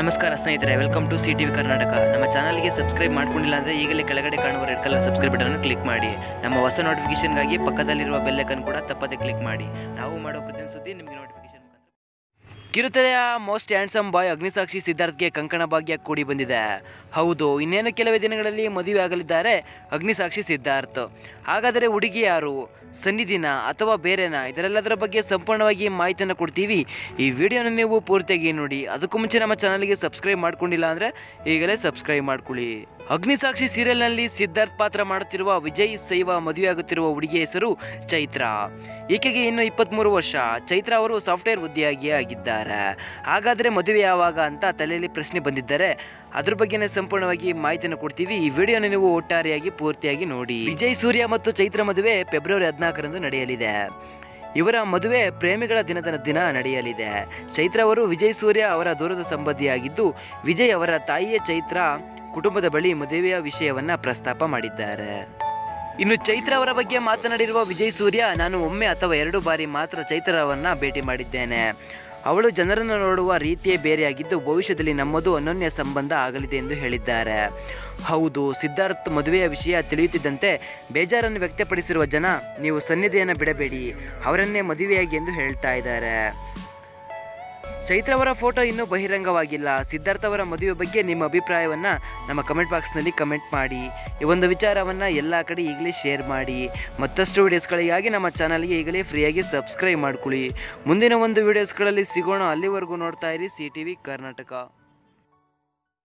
ನಮಸ್ಕಾರ ಸ್ನೇಹಿತರೆ welcome to C T V Karnataka ನಮ್ಮ ಚಾನಲ್ಗೆ ಸಬ್ಸ್ಕ್ರೈಬ್ ಮಾಡ್ಕೊಂಡಿಲ್ಲ ಅಂದರೆ ಈಗಲೇ ಕೆಳಗಡೆ ಕಾಣುವ red colour subscribe button click ಮಾಡಿ. ನಮ್ಮ ಹೊಸ ನೋಟಿಫಿಕೇಶನ್ಗಾಗಿ ಪಕ್ಕದಲ್ಲಿರುವ ಬೆಲ್ ಐಕನ್ ಕೂಡ ತಪ್ಪದೆ ಕ್ಲಿಕ್ ಮಾಡಿ. ನಾವು ಮಾಡೋ ಪ್ರತಿಯೊಂದು ಸುದ್ದಿ ನಿಮಗೆ ನೋಟಿಫಿಕೇಶನ್ ಕಿರುತೆರೆಯ ಮೋಸ್ಟ್ ಹ್ಯಾಂಡ್ಸಮ್ ಬಾಯ್ ಅಗ್ನಿಸಾಕ್ಷಿ ಸಿದ್ಧಾರ್ಥ್ಗೆ ಕಂಕಣ ಭಾಗ್ಯ ಕೂಡಿ ಬಂದಿದೆ. ಹೌದು, ಇನ್ನೇನು ಕೆಲವೇ ದಿನಗಳಲ್ಲಿ ಮದುವೆ ಆಗಲಿದ್ದಾರೆ ಅಗ್ನಿಸಾಕ್ಷಿ ಸಿದ್ಧಾರ್ಥ್. ಹಾಗಾದರೆ ಹುಡುಗಿ ಯಾರು? ಸನ್ನಿಧಿನ ಅಥವಾ ಬೇರೆನಾ? ಇದರೆಲ್ಲದರ ಬಗ್ಗೆ ಸಂಪೂರ್ಣವಾಗಿ ಮಾಹಿತಿಯನ್ನು ಕೊಡ್ತೀವಿ. ಈ ವಿಡಿಯೋನ ನೀವು ಪೂರ್ತಿಯಾಗಿ ನೋಡಿ. ಅದಕ್ಕೂ ಮುಂಚೆ ನಮ್ಮ ಚಾನಲ್ಗೆ ಸಬ್ಸ್ಕ್ರೈಬ್ ಮಾಡ್ಕೊಂಡಿಲ್ಲ ಅಂದರೆ ಈಗಲೇ ಸಬ್ಸ್ಕ್ರೈಬ್ ಮಾಡ್ಕೊಳ್ಳಿ. ಅಗ್ನಿಸಾಕ್ಷಿ ಸೀರಿಯಲ್ನಲ್ಲಿ ಸಿದ್ಧಾರ್ಥ್ ಪಾತ್ರ ಮಾಡುತ್ತಿರುವ ವಿಜಯ್ ಸೈವ ಮದುವೆಯಾಗುತ್ತಿರುವ ಹುಡುಗಿಯ ಹೆಸರು ಚೈತ್ರ. ಈಕೆಗೆ ಇನ್ನು ಇಪ್ಪತ್ತ್ಮೂರು ವರ್ಷ. ಚೈತ್ರ ಅವರು ಸಾಫ್ಟ್ವೇರ್ ಉದ್ಯೋಗಿ ಆಗಿದ್ದಾರೆ. ಹಾಗಾದರೆ ಮದುವೆ ಯಾವಾಗ ಅಂತ ತಲೆಯಲ್ಲಿ ಪ್ರಶ್ನೆ ಬಂದಿದ್ದರೆ ಅದ್ರ ಬಗ್ಗೆನೇ ಸಂಪೂರ್ಣವಾಗಿ ಮಾಹಿತಿಯನ್ನು ಕೊಡ್ತೀವಿ. ಈ ವಿಡಿಯೋನ ನೀವು ಒಟ್ಟಾರೆಯಾಗಿ ಪೂರ್ತಿಯಾಗಿ ನೋಡಿ. ವಿಜಯ್, ಸೂರ್ಯ ಮತ್ತು ಚೈತ್ರ ಮದುವೆ ಫೆಬ್ರವರಿ ಹದಿನಾಲ್ಕರಂದು ನಡೆಯಲಿದೆ. ಇವರ ಮದುವೆ ಪ್ರೇಮಿಗಳ ದಿನದ ದಿನ ನಡೆಯಲಿದೆ. ಚೈತ್ರ ಅವರು ವಿಜಯ್, ಸೂರ್ಯ ಅವರ ದೂರದ ಸಂಬಂಧಿಯಾಗಿದ್ದು, ವಿಜಯ್ ಅವರ ತಾಯಿಯ ಚೈತ್ರ ಕುಟುಂಬದ ಬಳಿ ಮದುವೆಯ ವಿಷಯವನ್ನ ಪ್ರಸ್ತಾಪ ಮಾಡಿದ್ದಾರೆ. ಇನ್ನು ಚೈತ್ರ ಅವರ ಬಗ್ಗೆ ಮಾತನಾಡಿರುವ ವಿಜಯ್ ಸೂರ್ಯ, ನಾನು ಒಮ್ಮೆ ಅಥವಾ ಎರಡು ಬಾರಿ ಮಾತ್ರ ಚೈತ್ರವನ್ನ ಭೇಟಿ ಮಾಡಿದ್ದೇನೆ. ಅವಳು ಜನರನ್ನು ನೋಡುವ ರೀತಿಯೇ ಬೇರೆಯಾಗಿದ್ದು ಭವಿಷ್ಯದಲ್ಲಿ ನಮ್ಮದು ಅನನ್ಯ ಸಂಬಂಧ ಆಗಲಿದೆ ಎಂದು ಹೇಳಿದ್ದಾರೆ. ಹೌದು, ಸಿದ್ಧಾರ್ಥ್ ಮದುವೆಯ ವಿಷಯ ತಿಳಿಯುತ್ತಿದ್ದಂತೆ ಬೇಜಾರನ್ನು ವ್ಯಕ್ತಪಡಿಸಿರುವ ಜನ, ನೀವು ಸನ್ನಿಧಿಯನ್ನು ಬಿಡಬೇಡಿ, ಅವರನ್ನೇ ಮದುವೆಯಾಗಿ ಎಂದು ಹೇಳ್ತಾ ಇದ್ದಾರೆ. ಚೈತ್ರ ಅವರ ಫೋಟೋ ಇನ್ನೂ ಬಹಿರಂಗವಾಗಿಲ್ಲ. ಸಿದ್ಧಾರ್ಥ ಅವರ ಮದುವೆ ಬಗ್ಗೆ ನಿಮ್ಮ ಅಭಿಪ್ರಾಯವನ್ನ ನಮ್ಮ ಕಮೆಂಟ್ ಬಾಕ್ಸ್ನಲ್ಲಿ ಕಮೆಂಟ್ ಮಾಡಿ. ಈ ಒಂದು ವಿಚಾರವನ್ನು ಎಲ್ಲ ಕಡೆ ಈಗಲೇ ಶೇರ್ ಮಾಡಿ. ಮತ್ತಷ್ಟು ವಿಡಿಯೋಸ್ಗಳಿಗಾಗಿ ನಮ್ಮ ಚಾನಲ್ಗೆ ಈಗಲೇ ಫ್ರೀಯಾಗಿ ಸಬ್ಸ್ಕ್ರೈಬ್ ಮಾಡ್ಕೊಳ್ಳಿ. ಮುಂದಿನ ಒಂದು ವಿಡಿಯೋಸ್ಗಳಲ್ಲಿ ಸಿಗೋಣ. ಅಲ್ಲಿವರೆಗೂ ನೋಡ್ತಾ ಇರಿ ಸಿ ಟಿ ವಿ ಕರ್ನಾಟಕ.